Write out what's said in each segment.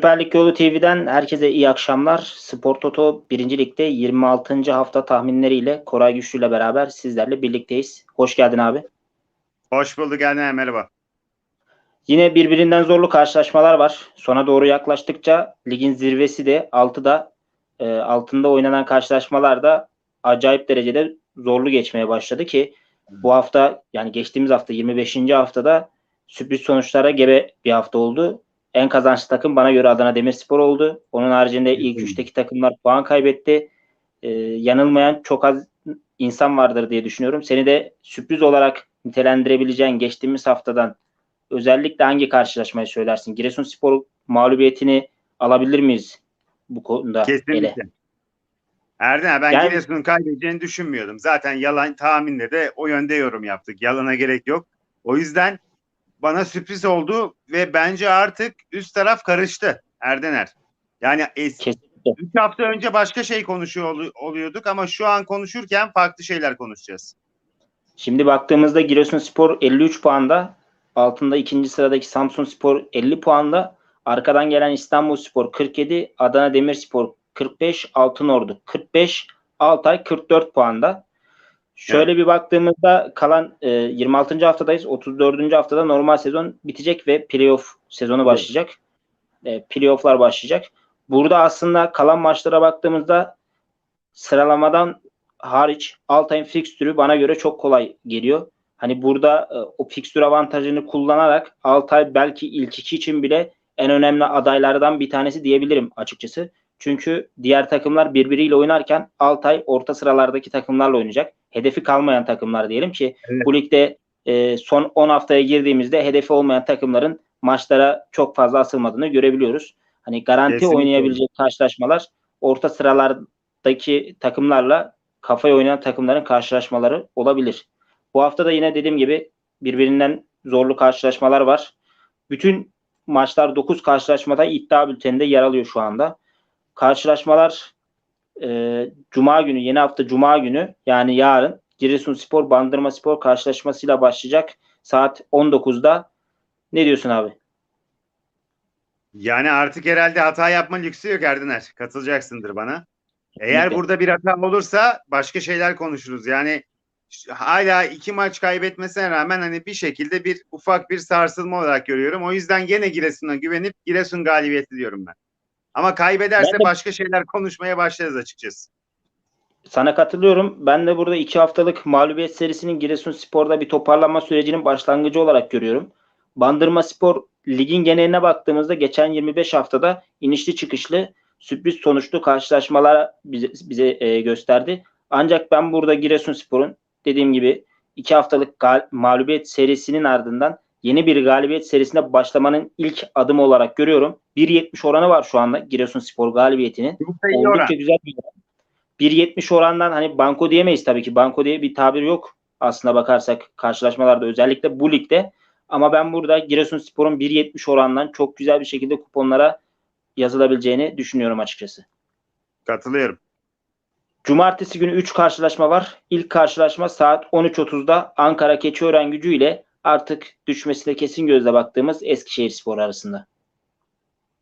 Süper Lig Yolu TV'den herkese iyi akşamlar. Spor Toto 1. Lig'de 26. hafta tahminleriyle Koray Güçlü ile beraber sizlerle birlikteyiz. Hoş geldin abi. Hoş bulduk Erdem merhaba. Yine birbirinden zorlu karşılaşmalar var. Sona doğru yaklaştıkça ligin zirvesi de 6'da e, altında oynanan karşılaşmalar da acayip derecede zorlu geçmeye başladı ki bu hafta yani geçtiğimiz hafta 25. haftada sürpriz sonuçlara gebe bir hafta oldu. En kazançlı takım bana göre Adana Demirspor oldu. Onun haricinde ilk üçteki takımlar puan kaybetti. Ee, yanılmayan çok az insan vardır diye düşünüyorum. Seni de sürpriz olarak nitelendirebileceğin geçtiğimiz haftadan özellikle hangi karşılaşmayı söylersin? Giresunspor mağlubiyetini alabilir miyiz bu konuda? Kesinlikle. ele? Erdem ben Yani- Giresun'un kaybedeceğini düşünmüyordum. Zaten yalan tahminle de o yönde yorum yaptık. Yalana gerek yok. O yüzden bana sürpriz oldu ve bence artık üst taraf karıştı Erdener. Yani eski Kesinlikle. 3 hafta önce başka şey konuşuyor olu- oluyorduk ama şu an konuşurken farklı şeyler konuşacağız. Şimdi baktığımızda Giresunspor 53 puanda, altında ikinci sıradaki Samsunspor 50 puanda, arkadan gelen İstanbulspor 47, Adana Demirspor 45, Altınordu 45, Altay 44 puanda. Şöyle bir baktığımızda kalan e, 26. haftadayız. 34. haftada normal sezon bitecek ve playoff sezonu başlayacak. E, playofflar başlayacak. Burada aslında kalan maçlara baktığımızda sıralamadan hariç Altay'ın fikstürü bana göre çok kolay geliyor. Hani burada e, o fikstür avantajını kullanarak Altay belki ilk iki için bile en önemli adaylardan bir tanesi diyebilirim açıkçası. Çünkü diğer takımlar birbiriyle oynarken Altay orta sıralardaki takımlarla oynayacak. Hedefi kalmayan takımlar diyelim ki Evet. bu ligde e, son 10 haftaya girdiğimizde hedefi olmayan takımların maçlara çok fazla asılmadığını görebiliyoruz. Hani garanti Kesinlikle. oynayabilecek karşılaşmalar orta sıralardaki takımlarla kafaya oynayan takımların karşılaşmaları olabilir. Bu hafta da yine dediğim gibi birbirinden zorlu karşılaşmalar var. Bütün maçlar 9 karşılaşmada iddia bülteninde yer alıyor şu anda. Karşılaşmalar e, Cuma günü, yeni hafta Cuma günü yani yarın Giresunspor Bandırma Spor karşılaşmasıyla başlayacak saat 19'da. Ne diyorsun abi? Yani artık herhalde hata yapma lüksü yok Erdener. Katılacaksındır bana. Eğer Kesinlikle. burada bir hata olursa başka şeyler konuşuruz. Yani hala iki maç kaybetmesine rağmen hani bir şekilde bir ufak bir sarsılma olarak görüyorum. O yüzden gene Giresun'a güvenip Giresun galibiyeti diyorum ben. Ama kaybederse de- başka şeyler konuşmaya başlarız açıkçası. Sana katılıyorum. Ben de burada iki haftalık mağlubiyet serisinin Giresunspor'da bir toparlanma sürecinin başlangıcı olarak görüyorum. Bandırma Spor ligin geneline baktığımızda geçen 25 haftada inişli çıkışlı sürpriz sonuçlu karşılaşmalar bize, bize e, gösterdi. Ancak ben burada Giresunspor'un dediğim gibi iki haftalık mağlubiyet serisinin ardından yeni bir galibiyet serisine başlamanın ilk adımı olarak görüyorum. 1.70 oranı var şu anda galibiyetinin. Da iyi oran. Oldukça güzel bir oran. 1.70 orandan hani banko diyemeyiz tabii ki. Banko diye bir tabir yok aslına bakarsak karşılaşmalarda özellikle bu ligde. Ama ben burada Giresunspor'un 1.70 orandan çok güzel bir şekilde kuponlara yazılabileceğini düşünüyorum açıkçası. Katılıyorum. Cumartesi günü 3 karşılaşma var. İlk karşılaşma saat 13.30'da Ankara Keçiören gücü ile artık düşmesi de kesin gözle baktığımız Eskişehirspor arasında.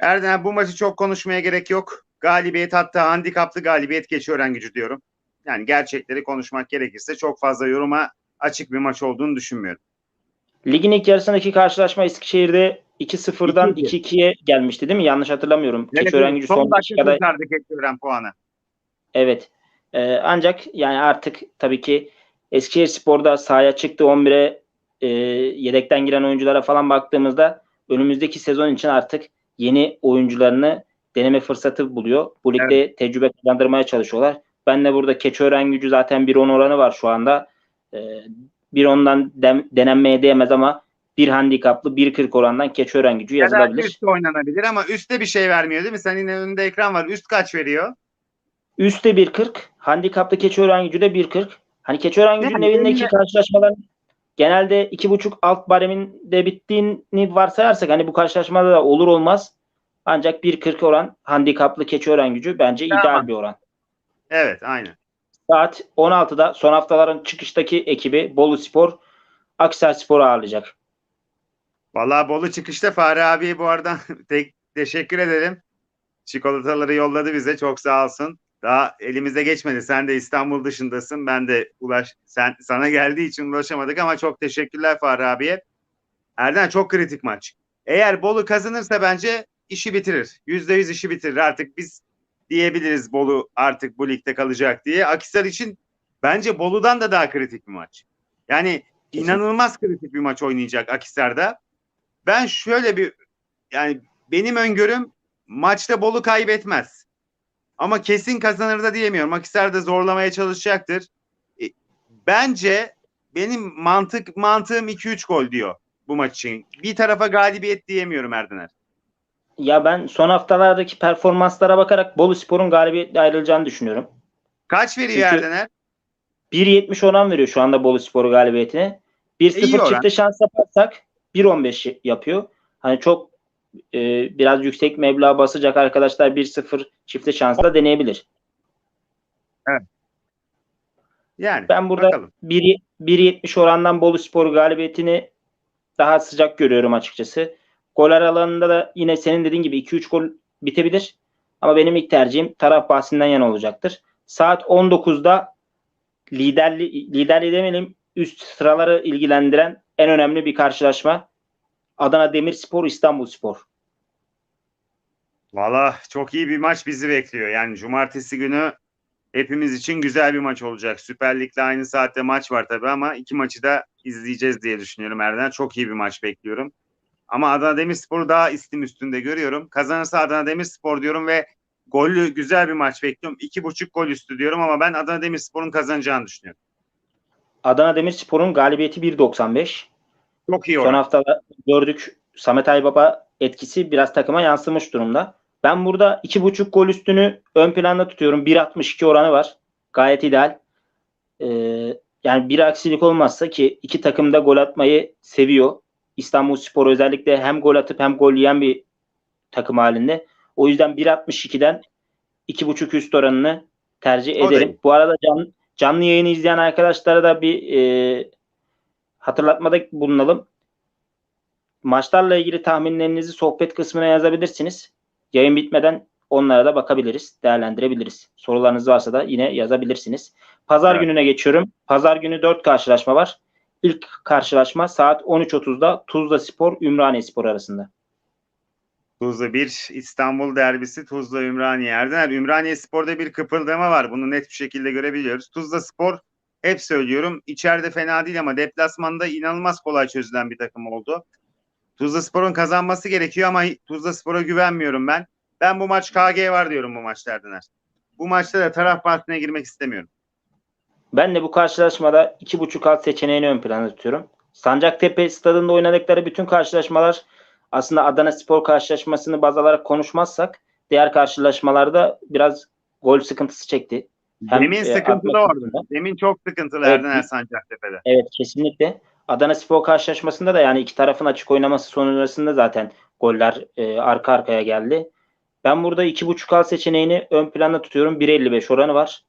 Erdem bu maçı çok konuşmaya gerek yok. Galibiyet hatta handikaplı galibiyet geçiyor en gücü diyorum. Yani gerçekleri konuşmak gerekirse çok fazla yoruma açık bir maç olduğunu düşünmüyorum. Ligin ilk yarısındaki karşılaşma Eskişehir'de 2-0'dan 2-2. 2-2'ye gelmişti değil mi? Yanlış hatırlamıyorum. Evet, Keçiören gücü son son dakika dakikada kurtardı Keçiören puanı. Evet. Ee, ancak yani artık tabii ki Eskişehir Spor'da sahaya çıktı 11'e e, yedekten giren oyunculara falan baktığımızda önümüzdeki sezon için artık yeni oyuncularını deneme fırsatı buluyor. Bu ligde tecrübe kazandırmaya çalışıyorlar. Ben de burada Keçiören gücü zaten 1-10 oranı var şu anda. Ee, 1-10'dan dem- denenmeye değmez ama bir handikaplı 1.40 orandan Keçiören gücü yazılabilir. üstte oynanabilir ama üstte bir şey vermiyor değil mi? Senin önünde ekran var. Üst kaç veriyor? Üste 1.40. Handikaplı Keçiören gücü de 1.40. Hani Keçiören gücünün evindeki karşılaşmaların genelde 2.5 alt bareminde bittiğini varsayarsak hani bu karşılaşmada da olur olmaz. Ancak 1.40 oran handikaplı Keçiören gücü bence Tamam. ideal bir oran. Evet aynen. Saat 16'da son haftaların çıkıştaki ekibi Bolu Spor Akhisar Spor'u ağırlayacak. Vallahi Bolu çıkışta Fahri abi bu arada tek Teşekkür ederim. Çikolataları yolladı bize. Çok sağ olsun. Daha elimize geçmedi. Sen de İstanbul dışındasın. Ben de ulaş sen sana geldiği için ulaşamadık ama çok teşekkürler Fahri abiye. Erden çok kritik maç. Eğer Bolu kazanırsa bence işi bitirir. Yüzde yüz işi bitirir. Artık biz diyebiliriz Bolu artık bu ligde kalacak diye. Akisar için bence Bolu'dan da daha kritik bir maç. Yani inanılmaz kritik bir maç oynayacak Akisar'da. Ben şöyle bir yani benim öngörüm maçta Bolu kaybetmez. Ama kesin kazanır da diyemiyorum. Akisar da zorlamaya çalışacaktır. E, bence benim mantık mantığım 2-3 gol diyor bu maç için. Bir tarafa galibiyet diyemiyorum Erdener. Ya ben son haftalardaki performanslara bakarak Bolu Spor'un galibiyetle ayrılacağını düşünüyorum. Kaç veriyor Çünkü- Erdener? 1.70 oran veriyor şu anda Bolu Spor galibiyetine. 1-0 İyi oran. çifte şans yaparsak 1.15 yapıyor. Hani çok e, biraz yüksek meblağ basacak arkadaşlar 1-0 çifte şansla deneyebilir. Yani Ben burada bakalım. 1 1.70 orandan Bolu Spor galibiyetini daha sıcak görüyorum açıkçası. Gol aralarında da yine senin dediğin gibi 2-3 gol bitebilir. Ama benim ilk tercihim taraf bahsinden yana olacaktır. Saat 19'da liderli, liderliği demeyelim üst sıraları ilgilendiren en önemli bir karşılaşma. Adana Demirspor İstanbul Spor. Valla çok iyi bir maç bizi bekliyor. Yani cumartesi günü hepimiz için güzel bir maç olacak. Süper Lig'le aynı saatte maç var tabii ama iki maçı da izleyeceğiz diye düşünüyorum Erden. Çok iyi bir maç bekliyorum. Ama Adana Demirspor'u daha istim üstünde görüyorum. Kazanırsa Adana Demirspor diyorum ve gollü güzel bir maç bekliyorum. İki buçuk gol üstü diyorum ama ben Adana Demirspor'un kazanacağını düşünüyorum. Adana Demirspor'un galibiyeti 1.95. Çok iyi Son oran. hafta gördük Samet Aybaba etkisi biraz takıma yansımış durumda. Ben burada 2.5 gol üstünü ön planda tutuyorum. 1.62 oranı var. Gayet ideal. Ee, yani bir aksilik olmazsa ki iki takım da gol atmayı seviyor. İstanbul Spor özellikle hem gol atıp hem gol yiyen bir takım halinde. O yüzden 1.62'den 2.5 üst oranını tercih ederim. Bu arada can, canlı yayını izleyen arkadaşlara da bir e, hatırlatmada bulunalım. Maçlarla ilgili tahminlerinizi sohbet kısmına yazabilirsiniz. Yayın bitmeden onlara da bakabiliriz, değerlendirebiliriz. Sorularınız varsa da yine yazabilirsiniz. Pazar Evet. gününe geçiyorum. Pazar günü 4 karşılaşma var. İlk karşılaşma saat 13.30'da Tuzla Spor Ümraniye Spor arasında. Tuzla 1 İstanbul derbisi Tuzla Ümraniye. Erdener Ümraniye Spor'da bir kıpırdama var. Bunu net bir şekilde görebiliyoruz. Tuzla Spor hep söylüyorum içeride fena değil ama deplasmanda inanılmaz kolay çözülen bir takım oldu. Tuzla Spor'un kazanması gerekiyor ama Tuzla Spor'a güvenmiyorum ben. Ben bu maç KG var diyorum bu maçta Erdener. Bu maçta da taraf bahsine girmek istemiyorum. Ben de bu karşılaşmada 2.5 alt seçeneğini ön plana tutuyorum. Sancaktepe stadında oynadıkları bütün karşılaşmalar aslında Adana Spor karşılaşmasını baz alarak konuşmazsak diğer karşılaşmalarda biraz gol sıkıntısı çekti. Hem, Demin e, sıkıntılı orada. Demin çok sıkıntılı Evet. Erdener Sancaktepe'de. Evet kesinlikle. Adana Spor karşılaşmasında da yani iki tarafın açık oynaması sonrasında zaten goller e, arka arkaya geldi. Ben burada 2.5 al seçeneğini ön planda tutuyorum. 1.55 oranı var.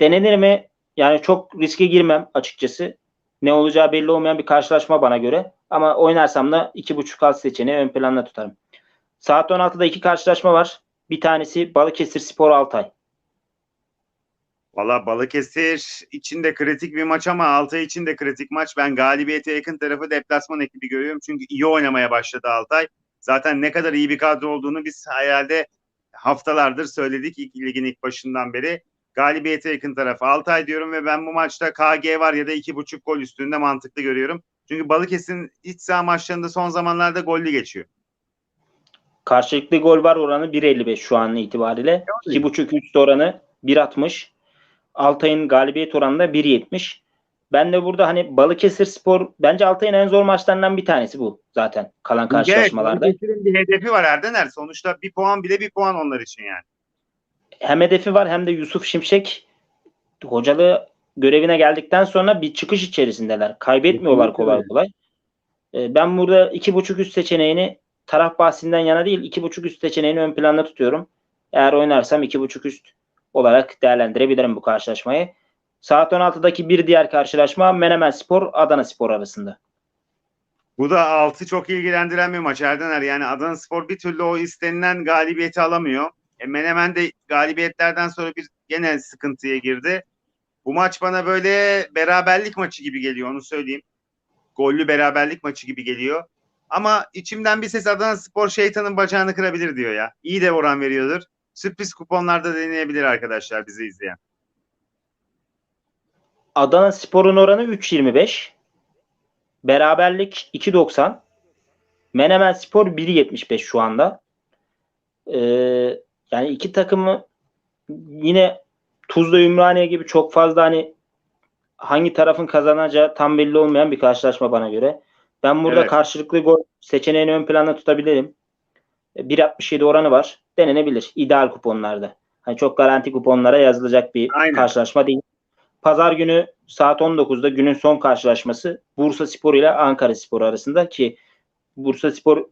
Denenir mi? Yani çok riske girmem açıkçası. Ne olacağı belli olmayan bir karşılaşma bana göre. Ama oynarsam da 2.5 al seçeneği ön planda tutarım. Saat 16'da iki karşılaşma var. Bir tanesi Balıkesir Spor Altay. Valla Balıkesir için de kritik bir maç ama Altay için de kritik maç. Ben galibiyete yakın tarafı deplasman ekibi görüyorum. Çünkü iyi oynamaya başladı Altay. Zaten ne kadar iyi bir kadro olduğunu biz herhalde haftalardır söyledik ilk ligin ilk başından beri. Galibiyete yakın tarafı Altay diyorum ve ben bu maçta KG var ya da 2.5 gol üstünde mantıklı görüyorum. Çünkü Balıkesir'in iç saha maçlarında son zamanlarda gollü geçiyor. Karşılıklı gol var oranı 1.55 şu an itibariyle. 2.5 üst oranı 1.60. Altay'ın galibiyet oranı da 1.70. Ben de burada hani Balıkesir Spor bence Altay'ın en zor maçlarından bir tanesi bu zaten kalan karşılaşmalarda. Evet, Balıkesir'in bir hedefi var Erdener. Sonuçta bir puan bile bir puan onlar için yani. Hem hedefi var hem de Yusuf Şimşek hocalığı görevine geldikten sonra bir çıkış içerisindeler. Kaybetmiyorlar kolay kolay. Ee, Ben burada 2.5 üst seçeneğini taraf bahsinden yana değil 2.5 üst seçeneğini ön planda tutuyorum. Eğer oynarsam 2.5 üst olarak değerlendirebilirim bu karşılaşmayı. Saat 16'daki bir diğer karşılaşma Menemen Spor Adana Spor arasında. Bu da altı çok ilgilendiren bir maç Erdener. Yani Adana Spor bir türlü o istenilen galibiyeti alamıyor. E, Menemen de galibiyetlerden sonra bir gene sıkıntıya girdi. Bu maç bana böyle beraberlik maçı gibi geliyor onu söyleyeyim. Gollü beraberlik maçı gibi geliyor. Ama içimden bir ses Adana Spor şeytanın bacağını kırabilir diyor ya. İyi de oran veriyordur. Sürpriz kuponlarda deneyebilir arkadaşlar bizi izleyen. Adana Spor'un oranı 3.25. Beraberlik 2.90. Menemen Spor 1.75 şu anda. Ee, yani iki takımı yine Tuzla Ümraniye gibi çok fazla hani hangi tarafın kazanacağı tam belli olmayan bir karşılaşma bana göre. Ben burada Evet. karşılıklı gol seçeneğini ön planda tutabilirim. 1.67 oranı var. Denenebilir. ideal kuponlarda. Hani çok garanti kuponlara yazılacak bir Aynen. karşılaşma değil. Pazar günü saat 19'da günün son karşılaşması Bursa Spor ile Ankara Spor arasında ki Bursa Spor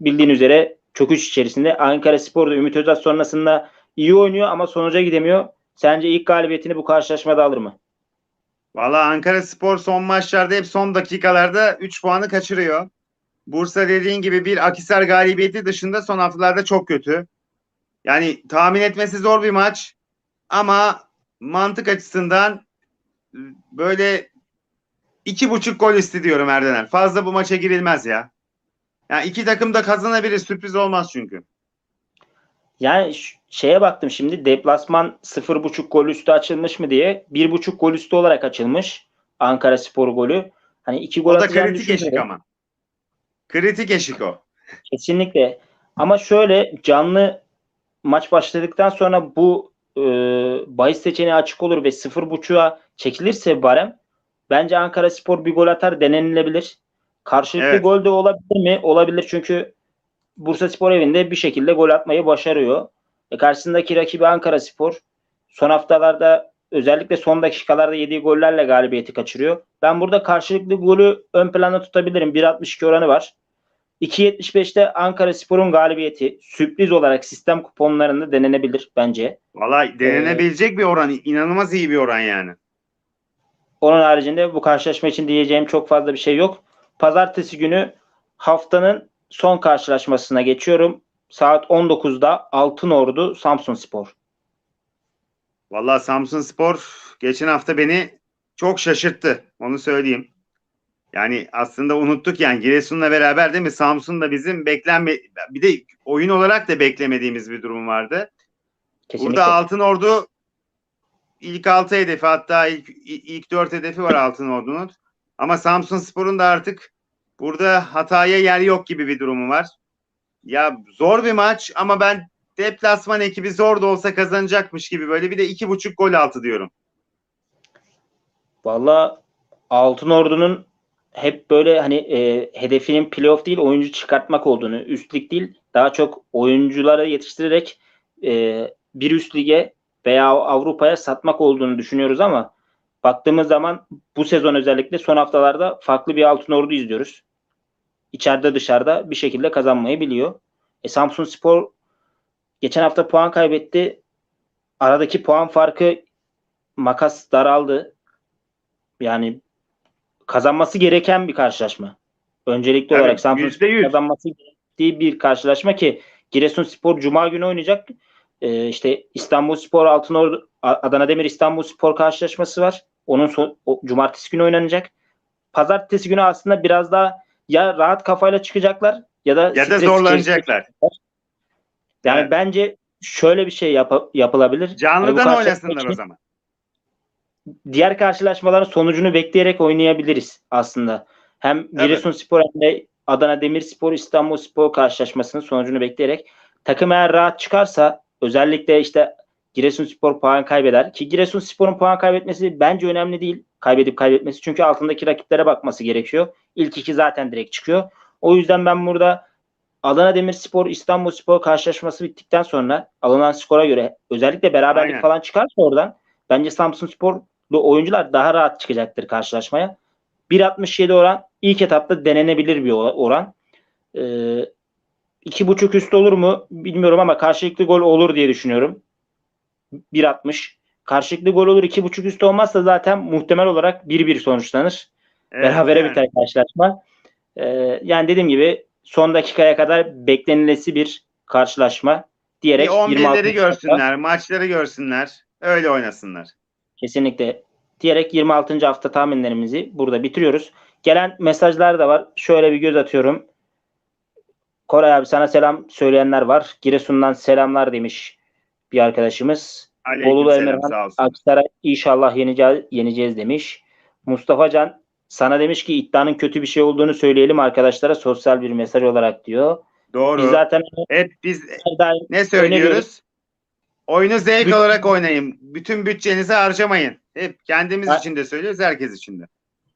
bildiğin üzere çöküş içerisinde. Ankara Spor da Ümit Özdağ sonrasında iyi oynuyor ama sonuca gidemiyor. Sence ilk galibiyetini bu karşılaşmada alır mı? Valla Ankara Spor son maçlarda hep son dakikalarda 3 puanı kaçırıyor. Bursa dediğin gibi bir Akisar galibiyeti dışında son haftalarda çok kötü. Yani tahmin etmesi zor bir maç. Ama mantık açısından böyle iki buçuk gol istiyorum Erdener. Fazla bu maça girilmez ya. Yani iki takım da kazanabilir. Sürpriz olmaz çünkü. Yani şeye baktım şimdi deplasman 0.5 gol üstü açılmış mı diye 1.5 gol üstü olarak açılmış Ankara Spor golü. Hani iki gol O da kritik eşik ama. Kritik eşik o. Kesinlikle. Ama şöyle canlı maç başladıktan sonra bu e, bahis seçeneği açık olur ve 0.5'a çekilirse barem bence Ankara Spor bir gol atar denenilebilir. Karşılıklı Evet. gol de olabilir mi? Olabilir çünkü Bursa Spor evinde bir şekilde gol atmayı başarıyor. E karşısındaki rakibi Ankara Spor son haftalarda özellikle son dakikalarda yediği gollerle galibiyeti kaçırıyor. Ben burada karşılıklı golü ön planda tutabilirim. 1.62 oranı var. 2.75'te Ankara Spor'un galibiyeti sürpriz olarak sistem kuponlarında denenebilir bence. Valla denenebilecek bir oran. inanılmaz iyi bir oran yani. Onun haricinde bu karşılaşma için diyeceğim çok fazla bir şey yok. Pazartesi günü haftanın son karşılaşmasına geçiyorum. Saat 19'da Altınordu Samsun Spor. Valla Samsun Spor geçen hafta beni çok şaşırttı. Onu söyleyeyim. Yani aslında unuttuk yani Giresun'la beraber değil mi? Samsun da bizim beklenme bir de oyun olarak da beklemediğimiz bir durum vardı. Kesinlikle. Burada Altın Ordu ilk 6 hedefi hatta ilk ilk 4 hedefi var Altın Ordu'nun. Ama Samsun Spor'un da artık burada hataya yer yok gibi bir durumu var. Ya zor bir maç ama ben deplasman ekibi zor da olsa kazanacakmış gibi böyle bir de iki buçuk gol altı diyorum. Valla Altınordu'nun hep böyle hani e, hedefinin playoff değil oyuncu çıkartmak olduğunu, üst lig değil daha çok oyuncuları yetiştirerek e, bir üst lige veya Avrupa'ya satmak olduğunu düşünüyoruz ama baktığımız zaman bu sezon özellikle son haftalarda farklı bir Altınordu izliyoruz. İçeride dışarıda bir şekilde kazanmayı biliyor. E, Samsun Spor geçen hafta puan kaybetti. Aradaki puan farkı makas daraldı. Yani kazanması gereken bir karşılaşma. Öncelikli Evet, olarak Samsun kazanması gerektiği bir karşılaşma ki Giresunspor Cuma günü oynayacak. Ee, işte İstanbulspor Altınordu Adana Demir İstanbulspor karşılaşması var. Onun son, o, cumartesi günü oynanacak. Pazartesi günü aslında biraz daha ya rahat kafayla çıkacaklar ya da Ya da zorlanacaklar. Yani Evet. bence şöyle bir şey yap- yapılabilir. Hani Canlıdan karşılaşma oynasınlar için- o zaman. Diğer karşılaşmaların sonucunu bekleyerek oynayabiliriz aslında. Hem Giresunspor hem de Adana Demirspor İstanbulspor karşılaşmasının sonucunu bekleyerek takım eğer rahat çıkarsa özellikle işte Giresunspor puan kaybeder ki Giresunspor'un puan kaybetmesi bence önemli değil. Kaybedip kaybetmesi çünkü altındaki rakiplere bakması gerekiyor. İlk iki zaten direkt çıkıyor. O yüzden ben burada Adana Demirspor İstanbulspor karşılaşması bittikten sonra alınan skora göre özellikle beraberlik Aynen. falan çıkarsa oradan bence Samsunsporlu oyuncular daha rahat çıkacaktır karşılaşmaya. 1.67 oran ilk etapta denenebilir bir oran. Ee, iki buçuk üst olur mu bilmiyorum ama karşılıklı gol olur diye düşünüyorum. 1.60. Karşılıklı gol olur iki buçuk üst olmazsa zaten muhtemel olarak 1-1 sonuçlanır. Evet, Berabere yani. biter karşılaşma. Ee, yani dediğim gibi son dakikaya kadar beklenilesi bir karşılaşma diyerek Bir 11'leri 26. hafta- görsünler, maçları görsünler. Öyle oynasınlar. Kesinlikle. Diyerek 26. hafta tahminlerimizi burada bitiriyoruz. Gelen mesajlar da var. Şöyle bir göz atıyorum. Koray abi sana selam söyleyenler var. Giresun'dan selamlar demiş bir arkadaşımız. Aleykümselam Emirhan. Aksaray inşallah yeneceğiz, yeneceğiz demiş. Mustafa Can sana demiş ki iddianın kötü bir şey olduğunu söyleyelim arkadaşlara sosyal bir mesaj olarak diyor. Doğru. Biz zaten Hep biz ne söylüyoruz? Oyunu zevk Büt- olarak oynayın. Bütün bütçenizi harcamayın. Hep kendimiz Ha- için de söylüyoruz, herkes için de.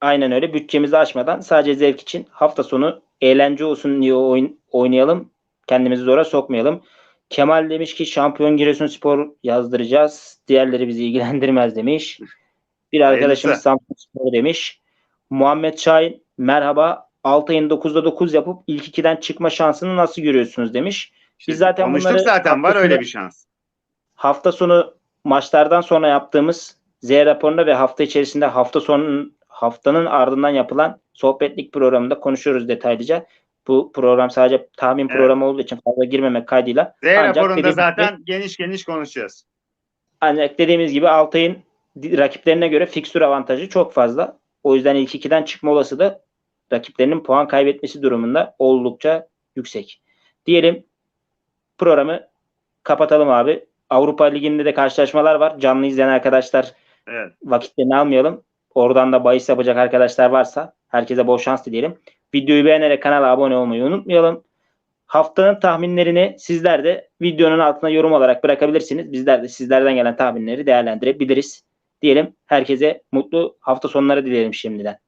Aynen öyle. Bütçemizi aşmadan sadece zevk için hafta sonu eğlence olsun diye oyun, oynayalım. Kendimizi zora sokmayalım. Kemal demiş ki şampiyon Giresunspor yazdıracağız. Diğerleri bizi ilgilendirmez demiş. Bir arkadaşımız. Samsunspor demiş. Muhammed Şahin merhaba. Altay'ın 9'da 9 yapıp ilk 2'den çıkma şansını nasıl görüyorsunuz demiş. Biz zaten konuştuk bunları zaten var öyle bir şans. Hafta sonu maçlardan sonra yaptığımız Z raporunda ve hafta içerisinde hafta sonunun haftanın ardından yapılan sohbetlik programında konuşuyoruz detaylıca. Bu program sadece tahmin Evet. programı olduğu için fazla girmemek kaydıyla. Z Ancak raporunda zaten gibi- geniş geniş konuşacağız. ancak dediğimiz gibi Altay'ın rakiplerine göre fikstür avantajı çok fazla. O yüzden ilk ikiden çıkma olasılığı da rakiplerinin puan kaybetmesi durumunda oldukça yüksek. Diyelim programı kapatalım abi. Avrupa Ligi'nde de karşılaşmalar var. Canlı izleyen arkadaşlar Evet. vakitlerini almayalım. Oradan da bahis yapacak arkadaşlar varsa herkese bol şans dileyelim. Videoyu beğenerek kanala abone olmayı unutmayalım. Haftanın tahminlerini sizler de videonun altına yorum olarak bırakabilirsiniz. Bizler de sizlerden gelen tahminleri değerlendirebiliriz. Diyelim herkese mutlu hafta sonları dileyelim şimdiden.